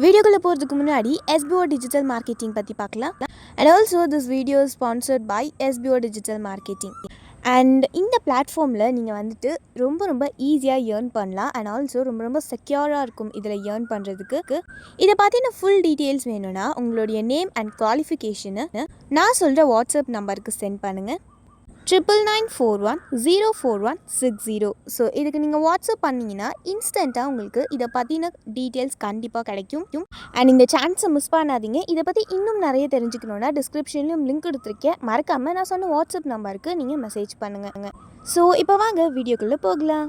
வீடியோக்குள்ளே போகிறதுக்கு முன்னாடி எஸ்பிஓ டிஜிட்டல் மார்க்கெட்டிங் பற்றி பார்க்கலாம். And also this video sponsored by SPO digital marketing and இந்த பிளாட்ஃபார்மில் நீங்கள் வந்துட்டு ரொம்ப ரொம்ப ஈஸியாக ஏர்ன் பண்ணலாம். அண்ட் ஆல்சோ ரொம்ப ரொம்ப செக்யூராக இருக்கும் இதில் ஏர்ன் பண்ணுறதுக்கு இதை பற்றின ஃபுல் டீட்டெயில்ஸ் வேணும்னா உங்களுடைய நேம் அண்ட் குவாலிஃபிகேஷனை நான் சொல்கிற வாட்ஸ்அப் நம்பருக்கு சென்ட் பண்ணுங்கள் triple nine four one zero four one six zero so இதுக்கு நீங்கள் வாட்ஸ்அப் பண்ணிங்கன்னா இன்ஸ்டண்ட்டாக உங்களுக்கு இதை பற்றின டீட்டெயில்ஸ் கண்டிப்பாக கிடைக்கும். அண்ட் இந்த சான்ஸை மிஸ் பண்ணாதீங்க. இதை பற்றி இன்னும் நிறைய தெரிஞ்சுக்கணுன்னா டிஸ்கிரிப்ஷன்லையும் லிங்க் கொடுத்துருக்கேன் மறக்காமல் நான் சொன்ன வாட்ஸ்அப் நம்பருக்கு நீங்கள் மெசேஜ் பண்ணுங்க. ஸோ இப்போ வாங்க வீடியோக்குள்ளே போகலாம்.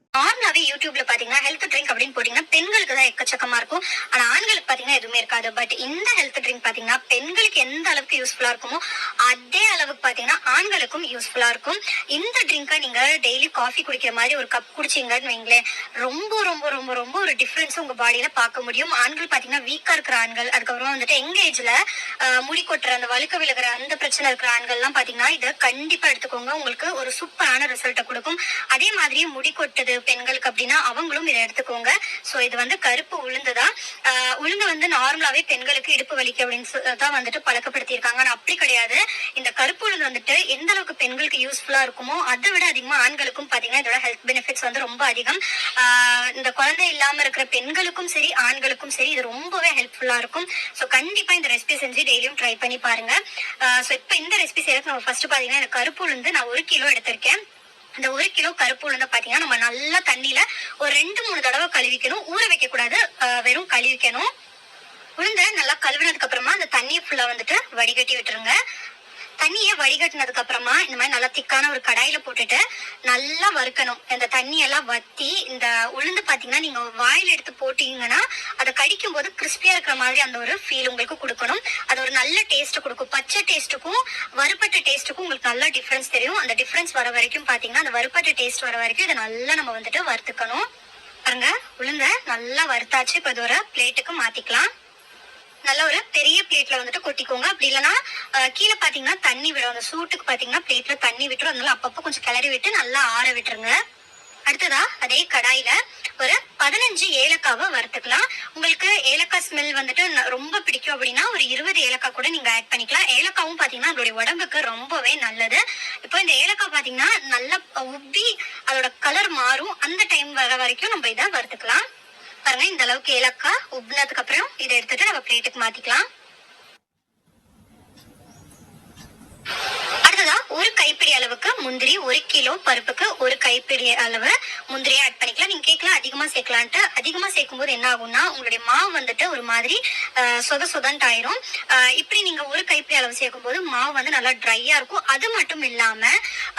பொதுவாகவே யூடியூப்ல பாத்தீங்கன்னா ஹெல்த் ட்ரிங்க் அப்படின்னு போட்டீங்கன்னா பெண்களுக்கு தான் எக்கச்சக்கமா இருக்கும். ஆனா ஆண்களுக்கு பாத்தீங்கன்னா எதுவுமே இருக்காது. பட் இந்த ஹெல்த் ட்ரிங்க் பாத்தீங்கன்னா பெண்களுக்கு எந்த அளவுக்கு யூஸ்ஃபுல்லா இருக்குமோ அதே அளவுக்கு பாத்தீங்கன்னா ஆண்களுக்கும் யூஸ்ஃபுல்லா இருக்கும். இந்த ட்ரிங்கை நீங்க டெய்லி காஃபி குடிக்கிற மாதிரி ஒரு கப் குடிச்சீங்கன்னு வைங்களேன் ரொம்ப ரொம்ப ரொம்ப ரொம்ப ஒரு டிஃபரன்ஸ் உங்க பாடியில பார்க்க முடியும். ஆண்கள் பாத்தீங்கன்னா வீக்கா இருக்கிற ஆண்கள் அதுக்கப்புறம் வந்துட்டு எங்க ஏஜ்ல முடி கொட்டுற அந்த வழுக்க விழுகிற அந்த பிரச்சனை இருக்கிற ஆண்கள் எல்லாம் பாத்தீங்கன்னா இதை கண்டிப்பா எடுத்துக்கோங்க. உங்களுக்கு ஒரு சூப்பரான ரிசல்ட்டை கொடுக்கும். அதே மாதிரி முடி கொட்டுது பெண்களுக்கு அப்படின்னா அவங்களும் இதை எடுத்துக்கோங்க. ஸோ இது வந்து கருப்பு உளுந்து தான் ஆஹ் உளுந்து வந்து நார்மலாவே பெண்களுக்கு இடுப்பு வலிக்கு அப்படின்னு தான் வந்துட்டு பழக்கப்படுத்தியிருக்காங்க. ஆனால் அப்படி கிடையாது. இந்த கருப்பு உளுந்து வந்துட்டு எந்த அளவுக்கு பெண்களுக்கு யூஸ்ஃபுல்லா இருக்குமோ அதை விட அதிகமா ஆண்களுக்கும் பாத்தீங்கன்னா இதோட ஹெல்த் பெனிஃபிட்ஸ் வந்து ரொம்ப அதிகம். இந்த குழந்தை இல்லாம இருக்கிற பெண்களுக்கும் சரி ஆண்களுக்கும் சரி இது ரொம்பவே ஹெல்ப்ஃபுல்லா இருக்கும். ஸோ கண்டிப்பா இந்த ரெசிபி செஞ்சு டெய்லியும் ட்ரை பண்ணி பாருங்க. ஸோ இப்போ இந்த ரெசிபி செய்யறதுக்கு நம்ம ஃபர்ஸ்ட் பாத்தீங்கன்னா இந்த கருப்பு உளுந்து நான் ஒரு கிலோ எடுத்திருக்கேன். அந்த ஒரு கிலோ கருப்பு உளுந்த பாத்தீங்கன்னா நம்ம நல்லா தண்ணியில ஒரு ரெண்டு மூணு தடவை கழுவிக்கணும். ஊற வைக்க கூடாது வெறும் கழுவிக்கணும். உளுந்த நல்லா கழுவினதுக்கு அப்புறமா அந்த தண்ணியை ஃபுல்லா வந்துட்டு வடிகட்டி விட்டுருங்க. தண்ணியை வடிகட்டினதுக்கு அப்புறமா இந்த மாதிரி நல்லா திக்கான ஒரு கடாயில போட்டுட்டு நல்லா வறுக்கணும். இந்த தண்ணியெல்லாம் வத்தி இந்த உளுந்து பாத்தீங்கன்னா நீங்க வாயில எடுத்து போட்டீங்கன்னா அதை கடிக்கும் போது கிறிஸ்பியா இருக்கிற மாதிரி அந்த ஒரு ஃபீல் உங்களுக்கு கொடுக்கணும். அது ஒரு நல்ல டேஸ்ட் கொடுக்கும். பச்சை டேஸ்ட்டுக்கும் வறுப்பட்ட டேஸ்ட்டுக்கும் உங்களுக்கு நல்ல டிஃபரன்ஸ் தெரியும். அந்த டிஃபரன்ஸ் வர வரைக்கும் பாத்தீங்கன்னா அந்த வறுப்பட்ட டேஸ்ட் வர வரைக்கும் இதை நல்லா நம்ம வந்துட்டு வறுத்துக்கணும். பாருங்க உளுந்த நல்லா வறுத்தாச்சு. இப்போ இது ஒரு பிளேட்டுக்கு மாத்திக்கலாம். நல்ல ஒரு பெரிய பிளேட்ல வந்துட்டு கொட்டிக்கோங்க. அப்படி இல்லைன்னா கீழே பாத்தீங்கன்னா தண்ணி விடும். அந்த சூட்டுக்கு பாத்தீங்கன்னா பிளேட்ல தண்ணி விட்டுரும். அதனால அப்பப்போ கொஞ்சம் கிளறி விட்டு நல்லா ஆற விட்டுருங்க. அடுத்ததா அதே கடாயில ஒரு பதினஞ்சு ஏலக்காவை வறுத்துக்கலாம். உங்களுக்கு ஏலக்காய் ஸ்மெல் வந்துட்டு ரொம்ப பிடிக்கும் அப்படின்னா ஒரு இருபது ஏலக்காய் கூட நீங்க ஆட் பண்ணிக்கலாம். ஏலக்காவும் பாத்தீங்கன்னா நம்மளுடைய உடம்புக்கு ரொம்பவே நல்லது. இப்போ இந்த ஏலக்காய் பாத்தீங்கன்னா நல்லா உப்பி அதோட கலர் மாறும். அந்த டைம் வர வரைக்கும் நம்ம இதை வறுத்துக்கலாம். பாருங்க இந்த அளவுக்கு ஏலக்காய் உப்புனதுக்கு அப்புறம் இதை எடுத்துட்டு நம்ம பிளேட்டுக்கு மாத்திக்கலாம் அடுத்ததா ஒரு கைப்பிடி அளவுக்கு முந்திரி ஒரு கிலோ பருப்புக்கு ஒரு கைப்பிடி அளவு முந்திரியை ஆட் பண்ணிக்கலாம். நீங்க கேட்கலாம் அதிகமா சேர்க்கலான்ட்டு. அதிகமா சேர்க்கும் போது என்ன ஆகும்னா உங்களுடைய மாவு வந்துட்டு ஒரு மாதிரி சொத சொதன்ட்டு ஆயிரும். ஆஹ், இப்படி நீங்க ஒரு கைப்பிடி அளவு சேர்க்கும் போது மாவு வந்து நல்லா ட்ரையா இருக்கும். அது மட்டும் இல்லாம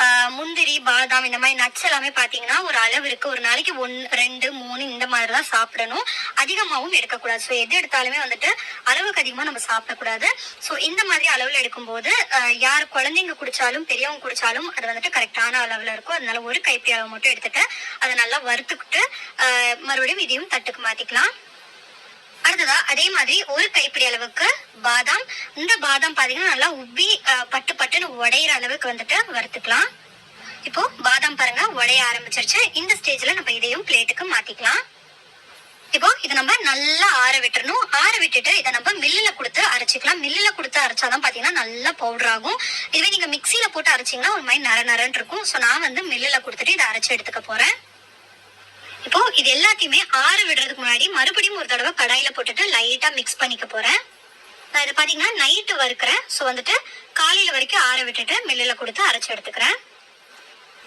ஆஹ், முந்திரி பாதாம் இந்த மாதிரி நட்ஸ் எல்லாமே பாத்தீங்கன்னா ஒரு அளவு இருக்கு ஒரு நாளைக்கு ஒன் ரெண்டு மூணு இந்த மாதிரி தான் சாப்பிடணும். அதிகமாகவும் எடுக்கக்கூடாது. ஸோ எது எடுத்தாலுமே வந்துட்டு அளவுக்கு அதிகமா நம்ம சாப்பிடக்கூடாது. ஸோ இந்த மாதிரி அளவுல எடுக்கும்போது யார் குழந்தைங்க குடிச்சாலும் பெரியவங்க குடிச்சாலும் அது வந்துட்டு கரெக்டான அளவுல இருக்கும். அதனால ஒரு கைப்பிடி அளவு மட்டும் எடுத்துட்டு அதை நல்லா வறுத்துக்கிட்டு மறுபடியும் இதையும் தட்டுக்கு மாத்திக்கலாம். அடுத்ததா அதே மாதிரி ஒரு கைப்பிடி அளவுக்கு பாதாம். இந்த பாதாம் பாத்தீங்கன்னா நல்லா உப்பி பட்டு பட்டுன்னு உடையிற அளவுக்கு வந்துட்டு வறுத்துக்கலாம். இப்போ பாதாம் பாருங்க உடைய ஆரம்பிச்சிருச்சு. இந்த ஸ்டேஜ்ல நம்ம இதையும் பிளேட்டுக்கு மாத்திக்கலாம். இப்போ இதை நம்ம நல்லா ஆற விட்டுறணும். ஆற விட்டுட்டு இதை நம்ம மில்லில் கொடுத்து அரைச்சிக்கலாம். மில்லில் கொடுத்து அரைச்சாதான் பார்த்தீங்கன்னா நல்லா பவுடர் ஆகும். இதுவே நீங்க மிக்சியில போட்டு அரைச்சீங்கன்னா ஒரு மாதிரி நர நரன்னு இருக்கும். ஸோ நான் வந்து மில்லில் கொடுத்துட்டு இதை அரைச்சு எடுத்துக்க போறேன். இப்போ இது எல்லாத்தையுமே ஆற விடுறதுக்கு முன்னாடி மறுபடியும் ஒரு தடவை கடாயில போட்டுட்டு லைட்டா மிக்ஸ் பண்ணிக்க போறேன். நான் இதை பாத்தீங்கன்னா நைட்டு வறுக்கிறேன். ஸோ வந்துட்டு காலையில வரைக்கும் ஆற விட்டுட்டு மில்லில் கொடுத்து அரைச்சி எடுத்துக்கிறேன்.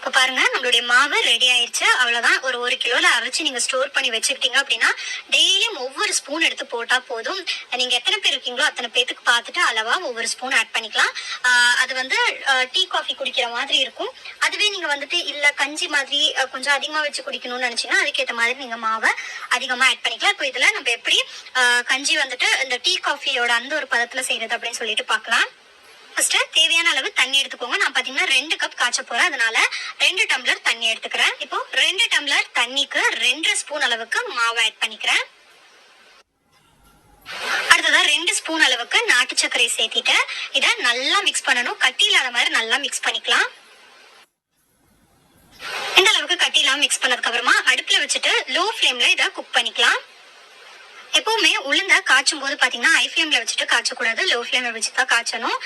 இப்போ பாருங்க நம்மளுடைய மாவு ரெடி ஆயிடுச்சு அவ்வளவுதான். ஒரு ஒரு கிலோல அரைச்சு நீங்க ஸ்டோர் பண்ணி வச்சுக்கிட்டீங்க அப்படின்னா டெய்லியும் ஒவ்வொரு ஸ்பூன் எடுத்து போட்டா போதும். நீங்க எத்தனை பேர் இருக்கீங்களோ அத்தனை பேத்துக்கு பார்த்துட்டு அளவா ஒவ்வொரு ஸ்பூன் ஆட் பண்ணிக்கலாம். அது வந்து டீ காஃபி குடிக்கிற மாதிரி இருக்கும். அதுவே நீங்க வந்துட்டு இல்ல கஞ்சி மாதிரி கொஞ்சம் அதிகமா வச்சு குடிக்கணும்னு நினைச்சீங்கன்னா அதுக்கேற்ற மாதிரி நீங்க மாவை அதிகமா ஆட் பண்ணிக்கலாம். இப்போ இதுல நம்ம எப்படி கஞ்சி வந்துட்டு இந்த டீ காஃபியோட அந்த ஒரு பதத்துல செய்யறது அப்படின்னு சொல்லிட்டு பார்க்கலாம். ஃபர்ஸ்ட் தேவையான அளவு தண்ணி எடுத்துக்கோங்க. நான் பாத்தீங்கன்னா ரெண்டு கப் காய்ச்ச போறேன். அதனால ரெண்டு டம்ளர் தண்ணி எடுத்துக்கிறேன். இப்போ ரெண்டு டம்ளர் தண்ணிக்கு ரெண்டு ஸ்பூன் அளவுக்கு மாவு ஆட் பண்ணிக்கிறேன். அடுத்ததா ரெண்டு ஸ்பூன் அளவுக்கு நாட்டு சர்க்கரை சேர்த்திட்டு இதை நல்லா மிக்ஸ் பண்ணணும். கட்டி இல்லாத மாதிரி நல்லா மிக்ஸ் பண்ணிக்கலாம். இந்த அளவுக்கு கட்டி இல்லாம மிக்ஸ் பண்ணதுக்கு அப்புறமா அடுப்புல வச்சுட்டு லோ ஃப்ளேம்ல இதை குக் பண்ணிக்கலாம். எப்பவுமே உளுந்த காய்ச்சும் போது பாத்தீங்கன்னா ஹை ஃப்ளேம்ல வச்சுட்டு காய்ச்சக்கூடாது லோ ஃப்ளேம்ல வச்சு தான் காய்ச்சணும்.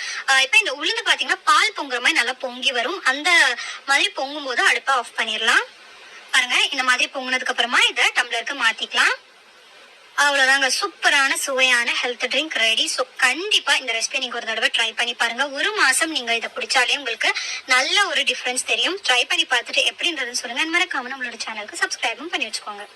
இப்போ இந்த உளுந்து பாத்தீங்கன்னா பால் பொங்குற மாதிரி நல்லா பொங்கி வரும். அந்த மாதிரி பொங்கும் போது அடுப்பை ஆஃப் பண்ணிடலாம் பாருங்க இந்த மாதிரி பொங்கினதுக்கு அப்புறமா இதை டம்ளருக்கு மாத்திக்கலாம். அவ்வளோதாங்க சூப்பரான சுவையான ஹெல்த் ட்ரிங்க் ரெடி ஸோ கண்டிப்பாக இந்த ரெசிபி நீங்கள் ஒரு தடவை ட்ரை பண்ணி பாருங்க. ஒரு மாதம் நீங்கள் இதை குடிச்சாலே உங்களுக்கு நல்ல ஒரு டிஃப்ரென்ஸ் தெரியும். ட்ரை பண்ணி பார்த்துட்டு எப்படின்றதுன்னு சொல்லுங்கள் அந்த மாதிரி கவனம் நம்மளோட சேனலுக்கு சப்ஸ்கிரைபும் பண்ணி வச்சுக்கோங்க.